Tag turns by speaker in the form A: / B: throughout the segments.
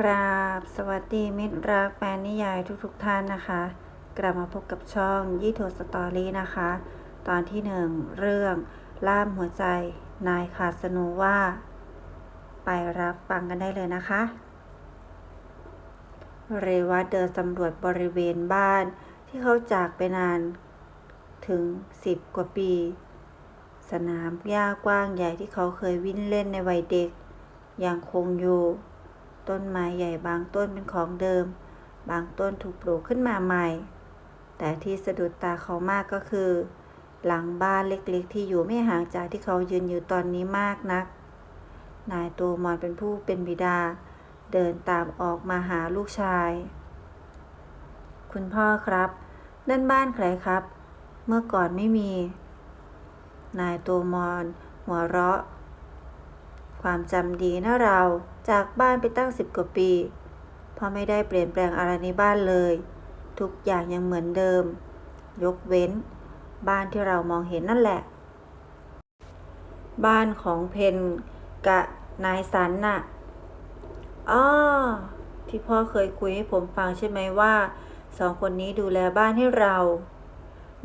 A: กราบสวัสดีมิตรรักแฟนนิยายทุกๆทท่านนะคะ กลับมาพบกับช่องยี่โทสตอรี่นะคะ ตอนที่หนึ่งเรื่องล่ามหัวใจนายคาสโนว่า ไปรับฟังกันได้เลยนะคะ เรวัตเดินสำรวจบริเวณบ้านที่เขาจากไปนานถึงสิบกว่าปี สนามหญ้ากว้างใหญ่ที่เขาเคยวิ่งเล่นในวัยเด็กยังคงอยู่ ต้นไม้ใหญ่บางต้นเป็นของเดิม บางต้นถูกปลูกขึ้นมาใหม่ แต่ที่สะดุดตาเขามากก็คือ หลังบ้านเล็กๆ ที่อยู่ไม่ห่างจากที่เขายืนอยู่ตอนนี้มากนัก นายตูมอนเป็นผู้เป็นบิดา เดินตามออกมาหาลูกชาย คุณพ่อครับนั่นบ้านใครครับ เมื่อก่อนไม่มี นายตูมอนหัวเราะ ความจำดีนะเราจากบ้านไปตั้งสิบกว่าปีเพราะไม่ได้เปลี่ยนแปลงอะไรในบ้านเลย ทุกอย่างยังเหมือนเดิม ยกเว้น บ้านที่เรามองเห็นนั่นแหละ บ้านของเพนกะนายสันน่ะอ้อที่พ่อเคยคุยให้ผมฟังใช่ไหมว่าสองคนนี้ดูแลบ้านให้เรา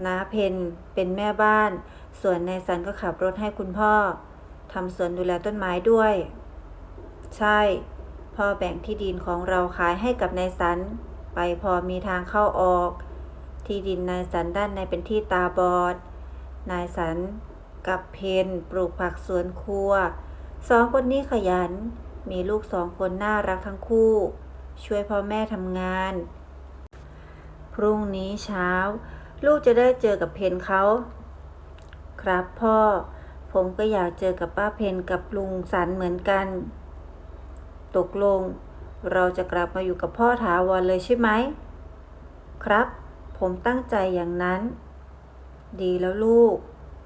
A: น้าเพนเป็นแม่บ้าน ส่วนนายสันก็ขับรถให้คุณพ่อ ทำสวนดูแลต้นไม้ด้วย ใช่ พ่อแบ่งที่ดินของเราขายให้กับนายสัน ไปพอมีทางเข้าออก ที่ดินนายสันด้านในเป็นที่ตาบอด นายสันกับเพนปลูกผักสวนครัว สองคนนี้ขยัน มีลูกสองคนน่ารักทั้งคู่ ช่วยพ่อแม่ทำงาน พรุ่งนี้เช้า ลูกจะได้เจอกับเพนเขา ครับพ่อ ผมก็อยากเจอกับป้าเพนกับลุงสันเหมือนกัน ตกลง เราจะกลับมาอยู่กับพ่อถาวรเลยใช่ไหม ครับ ผมตั้งใจอย่างนั้น ดีแล้วลูก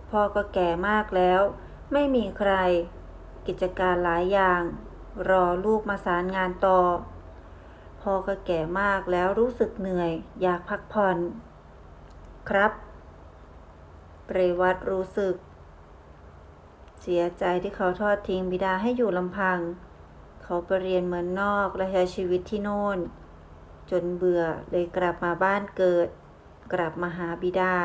A: พ่อก็แก่มากแล้ว ไม่มีใคร กิจการหลายอย่าง รอลูกมาสารงานต่อ พ่อก็แก่มากแล้วรู้สึกเหนื่อย อยากพักผ่อน ครับ เรวัตรู้สึก เสียใจที่เขาทอดทิ้งบิดาให้อยู่ลำพัง เขาไปเรียนเมืองนอกและใช้ชีวิตที่โน่น จนเบื่อเลยกลับมาบ้านเกิด กลับมาหาบิดา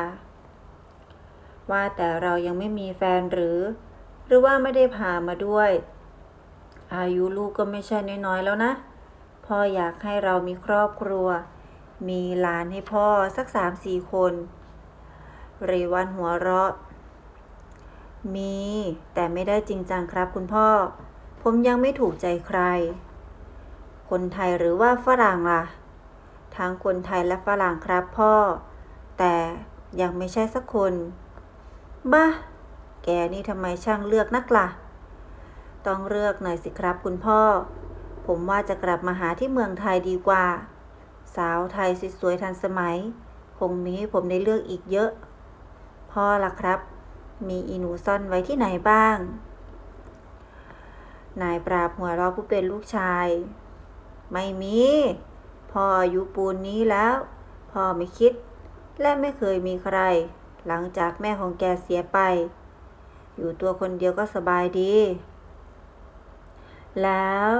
A: ว่าแต่เรายังไม่มีแฟนหรือ หรือว่าไม่ได้พามาด้วย อายุลูกก็ไม่ใช่น้อยๆแล้วนะ พ่ออยากให้เรามีครอบครัว มีหลานให้พ่อสักสามสี่คน เรวันหัวเราะ มี แต่ไม่ได้จริงจังครับคุณพ่อ ผมยังไม่ถูกใจใคร คนไทยหรือว่าฝรั่งล่ะ ทั้งคนไทยและฝรั่งครับพ่อ แต่ยังไม่ใช่สักคน บ้า แกนี่ทำไมช่างเลือกนักล่ะ ต้องเลือกหน่อยสิครับคุณพ่อ ผมว่าจะกลับมาหาที่เมืองไทยดีกว่า สาวไทยสวยๆทันสมัย คงมีให้ผมได้เลือกอีกเยอะ พ่อล่ะครับ มีอีหนูซ่อนไว้ที่ไหนบ้าง นายปราบหัวเราะผู้เป็นลูกชาย ไม่มี พ่ออายุปูนนี้แล้ว พ่อไม่คิด และไม่เคยมีใคร หลังจากแม่ของแกเสียไป อยู่ตัวคนเดียวก็สบายดี แล้ว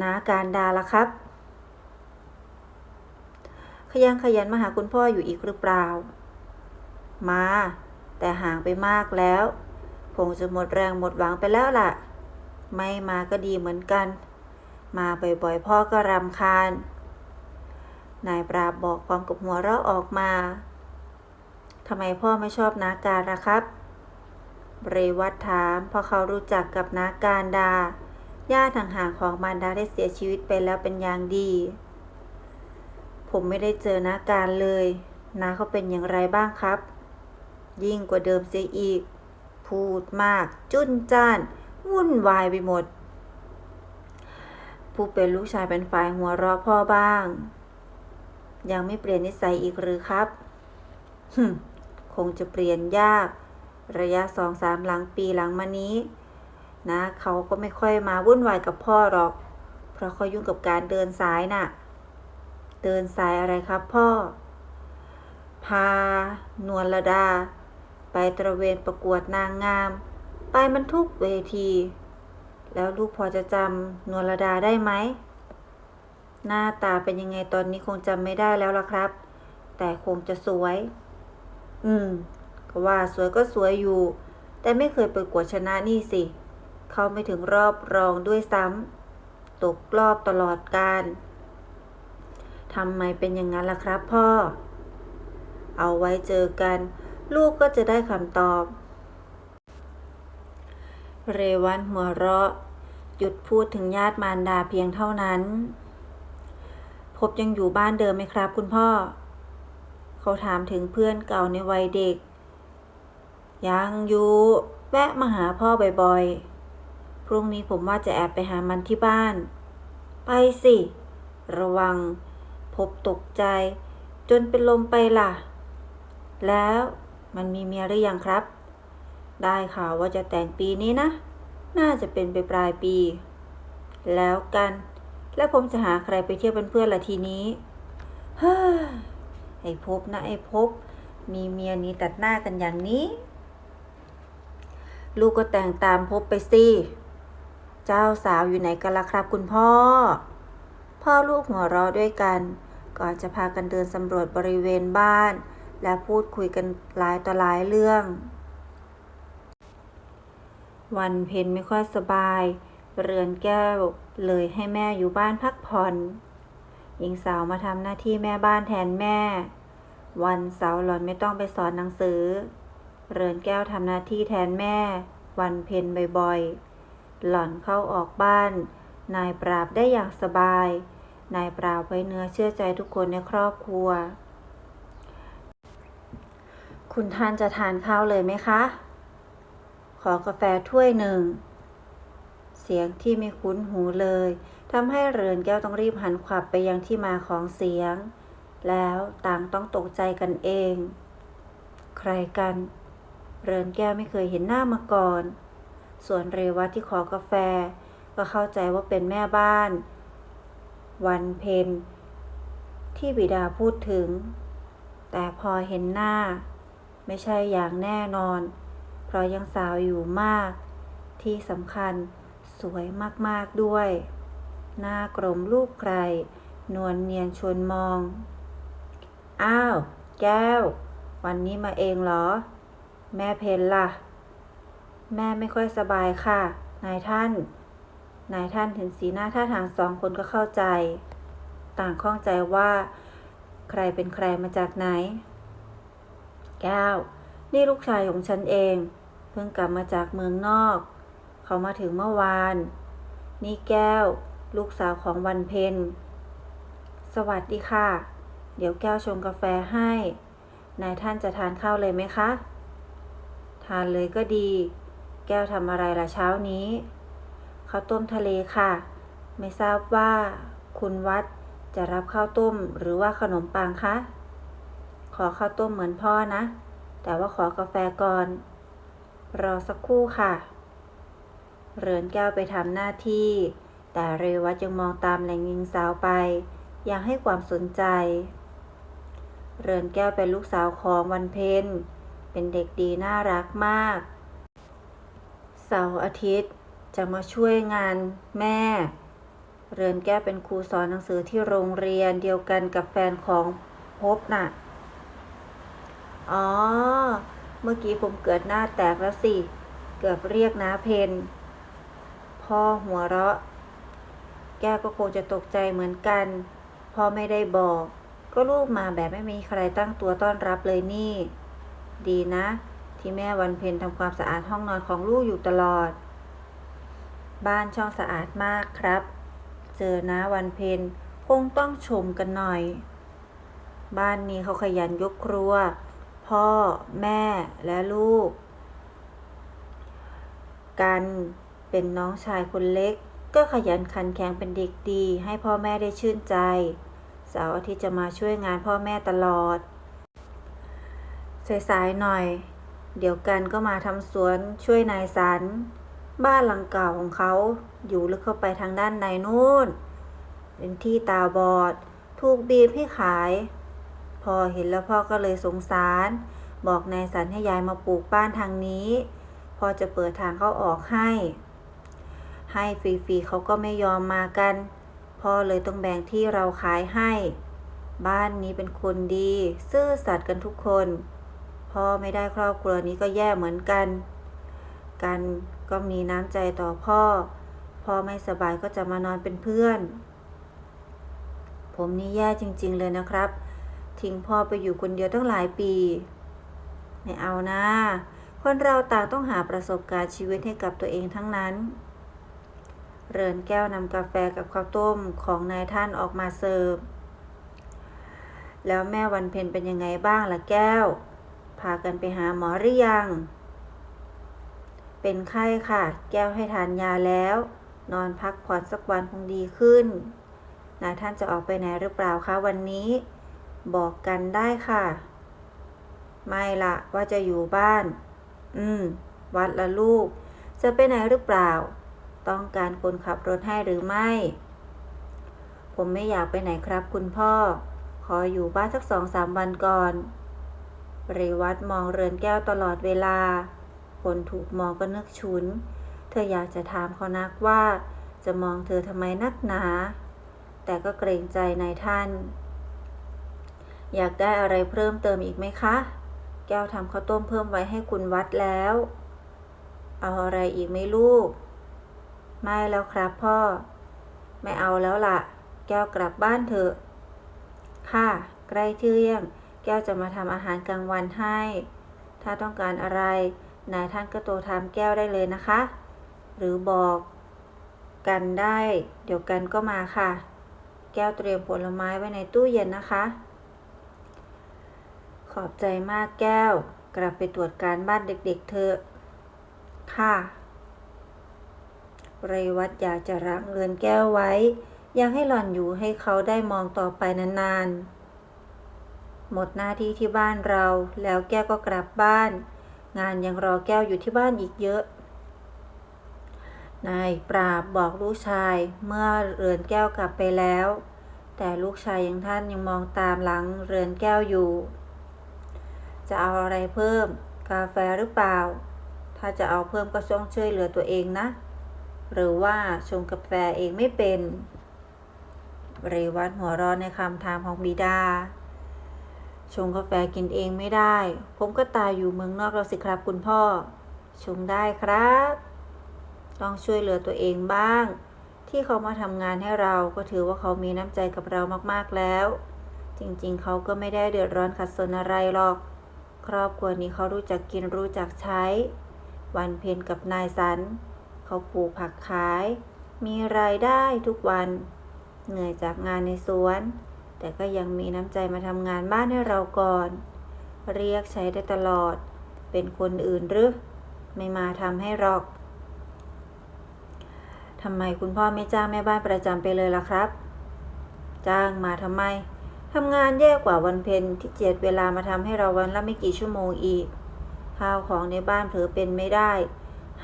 A: นาการดาล่ะครับ ขยันขยันมาหาคุณพ่ออยู่อีกหรือเปล่า มา แต่ห่างไปมากแล้ว คงจะหมดแรงหมดหวังไปแล้วล่ะ ไม่มาก็ดีเหมือนกัน มาบ่อยๆพ่อก็รำคาญ นายปราบบอกความกับหัวเราะออกมาทำไมพ่อไม่ชอบนาการล่ะครับ เรวัตถามเพราะเขารู้จักกับนาการดา ญาติห่างๆของมารดาได้เสียชีวิตไปแล้วเป็นอย่างดี ผมไม่ได้เจอนาการเลย นาเขาเป็นอย่างไรบ้างครับ ยิ่งกว่าเดิมเสียอีก พูดมาก จุนจ้าน วุ่นวายไปหมด ผู้เป็นลูกชายเป็นฝ่ายหัวเราะพ่อบ้าง ยังไม่เปลี่ยนนิสัยอีกหรือครับ คงจะเปลี่ยนยาก ระยะสองสามหลังปีหลังมานี้ นะ เขาก็ไม่ค่อยมาวุ่นวายกับพ่อหรอก เพราะเขายุ่งกับการเดินสายน่ะ เดินสายอะไรครับพ่อพานวลดา ไปตระเวนประกวดนางงาม ไปมันทุกเวที แล้วลูกพอจะจำนวลดาได้ไหม หน้าตาเป็นยังไงตอนนี้คงจำไม่ได้แล้วล่ะครับ แต่คงจะสวย อืม ก็ว่าสวยก็สวยอยู่ แต่ไม่เคยประกวดชนะนี่สิ เข้าไม่ถึงรอบรองด้วยซ้ำตกรอบตลอดการทำไมเป็นอย่างนั้นล่ะครับพ่อ เอาไว้เจอกัน ลูกก็จะได้คำตอบ เรวันหัวเราะ หยุดพูดถึงญาติมารดาเพียงเท่านั้น พบยังอยู่บ้านเดิมไหมครับ คุณพ่อ เขาถามถึงเพื่อนเก่าในวัยเด็ก ยังอยู่ แวะมาหาพ่อบ่อยๆ พรุ่งนี้ผมว่าจะแอบไปหามันที่บ้าน ไปสิ ระวัง พบตกใจ จนเป็นลมไปล่ะ แล้ว มันมีเมียหรือยังครับ ได้ข่าวว่าจะแต่งปีนี้นะ น่าจะเป็นไปปลายปี แล้วกัน แล้วผมจะหาใครไปเที่ยวเป็นเพื่อนละทีนี้ เฮ้ย ไอ้พบนะไอ้พบ มีเมียนี้ตัดหน้ากันอย่างนี้ ลูกก็แต่งตามพบไปสิ เจ้าสาวอยู่ไหนกันล่ะครับคุณพ่อ พ่อลูกหัวเราะด้วยกัน ก่อนจะพากันเดินสำรวจบริเวณบ้าน และพูดคุยกันหลายต่อหลายเรื่อง วันเพ็ญไม่ค่อยสบาย เรือนแก้วเลยให้แม่อยู่บ้านพักผ่อนหญิงสาวมาทำหน้าที่แม่บ้านแทนแม่ วันเสาร์หล่อนไม่ต้องไปสอนหนังสือ เรือนแก้วทำหน้าที่แทนแม่ วันเพ็ญบ่อยๆ หล่อนเข้าออกบ้าน นายปราบได้อย่างสบาย นายปราบไว้เนื้อเชื่อใจทุกคนในครอบครัว คุณท่านจะทานข้าวเลยไหมคะ ขอกาแฟถ้วยหนึ่ง เสียงที่ไม่คุ้นหูเลยทำให้เรือนแก้วต้องรีบหันขวับไปยังที่มาของเสียง แล้วต่างต้องตกใจกันเอง ใครกัน เรือนแก้วไม่เคยเห็นหน้ามาก่อน ส่วนเรวัตที่ขอกาแฟ ก็เข้าใจว่าเป็นแม่บ้าน วันเพ็ญที่บิดาพูดถึง แต่พอเห็นหน้า ไม่ใช่อย่างแน่นอน เพราะยังสาวอยู่มาก ที่สำคัญสวยมากๆด้วย หน้ากลมลูกใคร นวลเนียนชวนมอง อ้าว แก้ว วันนี้มาเองเหรอ แม่เพนล่ะ แม่ไม่ค่อยสบายค่ะ นายท่าน นายท่านเห็นสีหน้าท่าทางสองคนก็เข้าใจ ต่างข้องใจว่า ใครเป็นใครมาจากไหน แก้ว นี่ลูกชายของฉันเอง เพิ่งกลับมาจากเมืองนอก เขามาถึงเมื่อวาน นี่แก้ว ลูกสาวของวันเพ็ญสวัสดีค่ะ เดี๋ยวแก้วชงกาแฟให้ นายท่านจะทานข้าวเลยไหมคะ ทานเลยก็ดี แก้วทำอะไรล่ะเช้านี้ข้าวต้มทะเลค่ะ ไม่ทราบว่า คุณวัดจะรับข้าวต้มหรือว่าขนมปังคะ ขอข้าวต้มเหมือนพ่อนะ แต่ว่าขอกาแฟก่อน รอสักครู่ค่ะ เรือนแก้วไปทำหน้าที่ แต่เรวัตยังมองตามแหล่งยิงสาวไปยังให้ความสนใจ เรือนแก้วเป็นลูกสาวของวันเพ็ญเป็นเด็กดีน่ารักมาก เสาร์อาทิตย์จะมาช่วยงานแม่ เรือนแก้วเป็นครูสอนหนังสือที่โรงเรียนเดียวกันกับแฟนของพบน่ะ อ๋อ เมื่อกี้ผมเกิดหน้าแตกแล้วสิ เกือบเรียกน้าเพนพ่อหัวเราะ แก้ก็คงจะตกใจเหมือนกัน พ่อไม่ได้บอก ก็ลูกมาแบบไม่มีใครตั้งตัวต้อนรับเลยนี่ ดีนะ ที่แม่วันเพ็ญทำความสะอาดห้องนอนของลูกอยู่ตลอด บ้านช่องสะอาดมากครับ เจอนะวันเพ็ญคงต้องชมกันหน่อย บ้านนี้เขาขยันยกครัว พ่อแม่และลูก กันเป็นน้องชายคนเล็ก ก็ขยันขันแข็งเป็นเด็กดี ให้พ่อแม่ได้ชื่นใจเสาร์อาทิตย์จะมาช่วยงานพ่อแม่ตลอดสายๆหน่อย เดี๋ยวกันก็มาทำสวนช่วยนายสัน บ้านหลังเก่าของเขาอยู่ลึกเข้าไปทางด้านในนู่น เป็นที่ตาบอด ถูกบีบให้ขาย พอเห็นแล้วพ่อก็เลยสงสาร บอกนายสันให้ยายมาปลูกบ้านทางนี้พอจะเปิดทางเข้าออกให้ ให้ฟรีๆเขาก็ไม่ยอมมากัน พ่อเลยต้องแบ่งที่เราขายให้ บ้านนี้เป็นคนดี ซื่อสัตย์กันทุกคน พ่อไม่ได้ครอบครัวนี้ก็แย่เหมือนกัน กันก็มีน้ำใจต่อพ่อ พ่อไม่สบายก็จะมานอนเป็นเพื่อน ผมนี่แย่จริง ๆ เลยนะครับ ทิ้งพ่อไปอยู่คนเดียวตั้งหลายปี ไม่เอานะ คนเราต่างต้องหาประสบการณ์ชีวิตให้กับตัวเองทั้งนั้น เรือนแก้วนำกาแฟกับข้าวต้มของนายท่านออกมาเสิร์ฟ แล้วแม่วันเพ็ญเป็นยังไงบ้างล่ะแก้ว พากันไปหาหมอหรือยัง เป็นไข้ค่ะ แก้วให้ทานยาแล้ว นอนพักผ่อนสักวันคงดีขึ้นนายท่านจะออกไปไหนหรือเปล่าคะวันนี้ บอกกันได้ค่ะ ไม่ละว่าจะอยู่บ้าน อืม วัดละลูก จะไปไหนหรือเปล่า ต้องการคนขับรถให้หรือไม่ ผมไม่อยากไปไหนครับคุณพ่อ ขออยู่บ้านสักสองสามวันก่อนเรวัตมองเรือนแก้วตลอดเวลา คนถูกมองก็นึกฉุน เธออยากจะถามเขานักว่า จะมองเธอทำไมนักหนา แต่ก็เกรงใจนายท่าน อยากได้อะไรเพิ่มเติมอีกไหมคะ แก้วทำข้าวต้มเพิ่มไว้ให้คุณวัดแล้ว เอาอะไรอีกไหมลูก ไม่แล้วครับพ่อ ไม่เอาแล้วล่ะ แก้วกลับบ้านเถอะ ค่ะ ใกล้เที่ยง แก้วจะมาทำอาหารกลางวันให้ ถ้าต้องการอะไร นายท่านก็โทรถามแก้วได้เลยนะคะ หรือบอกกันได้ เดี๋ยวกันก็มาค่ะ แก้วเตรียมผลไม้ไว้ในตู้เย็นนะคะ อบใจมากแก้ว กลับไปตรวจการบ้านเด็กๆเถอค่ะ เรวัตอยากจะรักเรือนแก้วไว้ยังให้หล่อนอยู่ให้เขาได้มองต่อไปนานๆ หมดหน้าที่ที่บ้านเรา แล้วแก้วก็กลับบ้าน งานยังรอแก้วอยู่ที่บ้านอีกเยอะ นายปราบบอกลูกชายเมื่อเรือนแก้วกลับไปแล้วแต่ลูกชายยังท่านยังมองตามหลังเรือนแก้วอยู่ จะเอาอะไรเพิ่ม กาแฟหรือเปล่า ถ้าจะเอาเพิ่มก็ต้องช่วยเหลือตัวเองนะ หรือว่าชงกาแฟเองไม่เป็น เรวัตหัวร้อนในคำถามของบิดา ชงกาแฟกินเองไม่ได้ ผมก็ตายอยู่เมืองนอกแล้วสิครับคุณพ่อ ชงได้ครับ ต้องช่วยเหลือตัวเองบ้าง ที่เขามาทำงานให้เราก็ถือว่าเขามีน้ำใจกับเรามากๆแล้วจริงๆ เขาก็ไม่ได้เดือดร้อนขัดสนอะไรหรอก ครอบครัวนี้เขารู้จักกินรู้จักใช้ วันเพ็ญกับนายสัน เขาปลูกผักขาย มีรายได้ทุกวัน เหนื่อยจากงานในสวน แต่ก็ยังมีน้ำใจมาทำงานบ้านให้เราก่อน เรียกใช้ได้ตลอด เป็นคนอื่นหรือ ไม่มาทำให้หรอกทำไมคุณพ่อไม่จ้างแม่บ้านประจำไปเลยล่ะครับ จ้างมาทำไม ทำงานแย่กว่าวันเพ็ญที่เจียดเวลามาทำให้เราวันละไม่กี่ชั่วโมงอีก ข้าวของในบ้านเผลอเป็นไม่ได้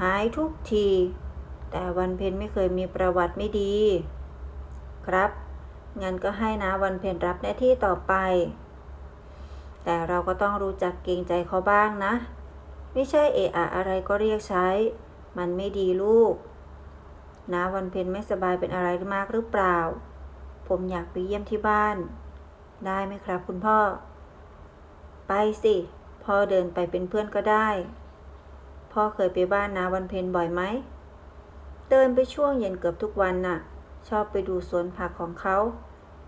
A: หายทุกที แต่วันเพ็ญไม่เคยมีประวัติไม่ดี ครับ งั้นก็ให้นะวันเพ็ญรับหน้าที่ต่อไป แต่เราก็ต้องรู้จักเกรงใจเขาบ้างนะ ไม่ใช่เอะอะอะไรก็เรียกใช้ มันไม่ดีลูก นะวันเพ็ญไม่สบายเป็นอะไรมากหรือเปล่า ผมอยากไปเยี่ยมที่บ้าน ได้ไหมครับคุณพ่อ ไปสิ พ่อเดินไปเป็นเพื่อนก็ได้ พ่อเคยไปบ้านนาวันเพ็ญบ่อยไหม เดินไปช่วงเย็นเกือบทุกวันน่ะ ชอบไปดูสวนผักของเขา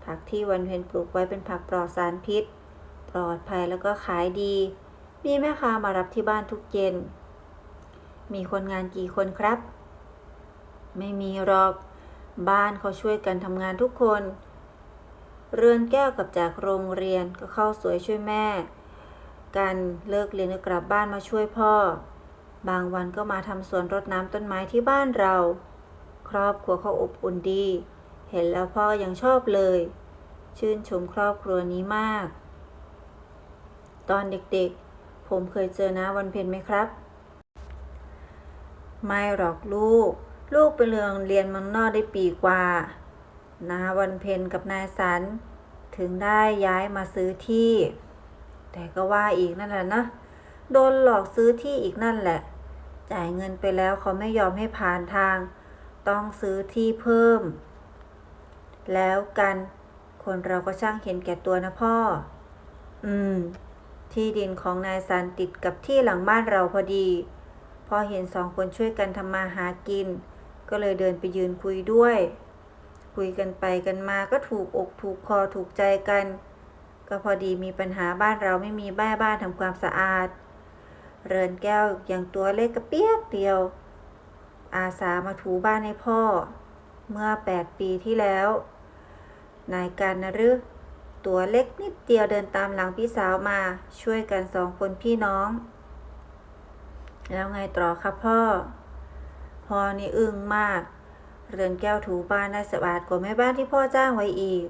A: ผักที่วันเพ็ญปลูกไว้เป็นผักปลอดสารพิษ ปลอดภัยแล้วก็ขายดี มีแม่ค้ามารับที่บ้านทุกเย็น มีคนงานกี่คนครับ ไม่มีหรอก บ้านเขาช่วยกันทำงานทุกคน เรือนแก้วกับจากโรงเรียนก็เข้าสวยช่วยแม่ กันเลิกเรียนก็กลับบ้านมาช่วยพ่อ บางวันก็มาทำสวนรดน้ำต้นไม้ที่บ้านเรา ครอบครัวเขาอบอุ่นดี เห็นแล้วพ่อยังชอบเลย ชื่นชมครอบครัวนี้มาก ตอนเด็กๆ ผมเคยเจอนะวันเพ็ญไหมครับ ไม่หรอกลูก ลูกไปเรียนเรียนมืองนอกได้ปีกว่า นาวันเพ็ญกับนายสัน ถึงได้ย้ายมาซื้อที่ แต่ก็ว่าอีกนั่นแหละนะ โดนหลอกซื้อที่อีกนั่นแหละ จ่ายเงินไปแล้วเขาไม่ยอมให้ผ่านทาง ต้องซื้อที่เพิ่มแแล้วกัน คนเราก็ช่างเห็นแก่ตัวนะพ่อ อืม ที่ดินของนายสันติดกับที่หลังบ้านเราพอดี พอเห็นสองคนช่วยกันทำมาหากิน ก็เลยเดินไปยืนคุยด้วย คุยกันไปกันมาก็ถูกอกถูกคอถูกใจกัน ก็พอดีมีปัญหาบ้านเราไม่มีบ้านบ้านทำความสะอาด เรือนแก้วอย่างตัวเล็กกระเปียกเดียว อาสามาถูบ้านให้พ่อ เมื่อแปดปีที่แล้ว นายการนรึตัวเล็กนิดเดียวเดินตามหลังพี่สาวมาช่วยกันสองคนพี่น้อง แล้วไงต่อครับพ่อ พ่อนี่อึ้งมาก เรือนแก้วถูบ้านได้สะอาดกว่าแม่บ้านที่พ่อจ้างไว้อีก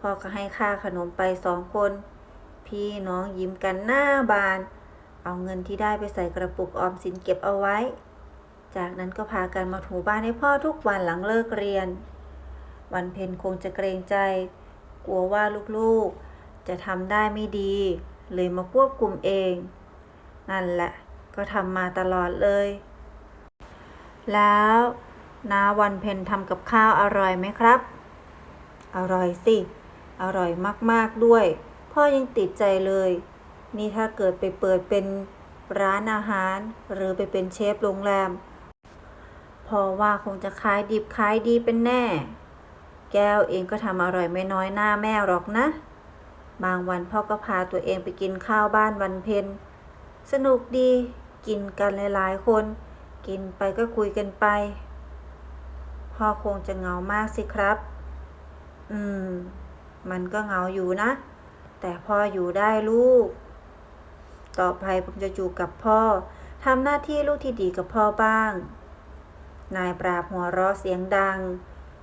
A: พ่อก็ให้ค่าขนมไปสองคน พี่น้องยิ้มกันหน้าบาน เอาเงินที่ได้ไปใส่กระปุกออมสินเก็บเอาไว้ จากนั้นก็พากันมาถูบ้านให้พ่อทุกวันหลังเลิกเรียน วันเพ็ญคงจะเกรงใจ กลัวว่าลูกๆ จะทำได้ไม่ดี เลยมาควบคุมเอง นั่นแหละ ก็ทำมาตลอดเลย แล้ว นาวันเพ็ญทำกับข้าวอร่อยไหมครับ อร่อยสิ อร่อยมากๆด้วย พ่อยังติดใจเลย นี่ถ้าเกิดไปเปิดเป็นร้านอาหาร หรือไปเป็นเชฟโรงแรมพอว่าคงจะขายดิบขายดีเป็นแน่ แก้วเองก็ทำอร่อยไม่น้อยหน้าแม่หรอกนะ บางวันพ่อก็พาตัวเองไปกินข้าวบ้านวันเพ็ญสนุกดี กินกันหลายๆคน กินไปก็คุยกันไป พ่อคงจะเงามากสิครับ อืม มันก็เงาอยู่นะ แต่พ่ออยู่ได้ลูก ต่อไปผมจะอยู่กับพ่อทำหน้าที่ลูกที่ดีกับพ่อบ้าง นายปราบหัวเราะเสียงดัง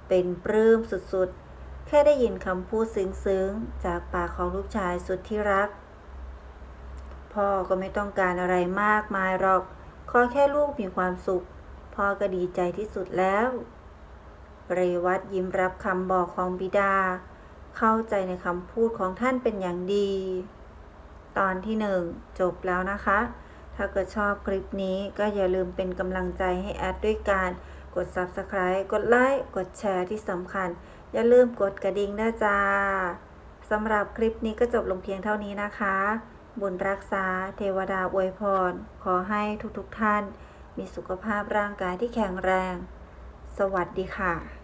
A: เป็นปลื้มสุดๆ แค่ได้ยินคำพูดซึ้งๆ จากปากของลูกชายสุดที่รัก พ่อก็ไม่ต้องการอะไรมากมายหรอก ขอแค่ลูกมีความสุข พ่อก็ดีใจที่สุดแล้ว เรวัตยิ้มรับคำบอกของบิดา เข้าใจในคำพูดของท่านเป็นอย่างดี ตอนที่หนึ่งจบแล้วนะคะ ถ้าเกิดชอบคลิปนี้ก็อย่าลืมเป็นกำลังใจให้แอดด้วยการกด Subscribe กดไลค์ กดแชร์ที่สำคัญ อย่าลืมกดกระดิ่งนะจ้าสำหรับคลิปนี้ก็จบลงเพียงเท่านี้นะคะ บุญรักษา เทวดาอวยพร ขอให้ทุกๆท่าน มีสุขภาพร่างกายที่แข็งแรง สวัสดีค่ะ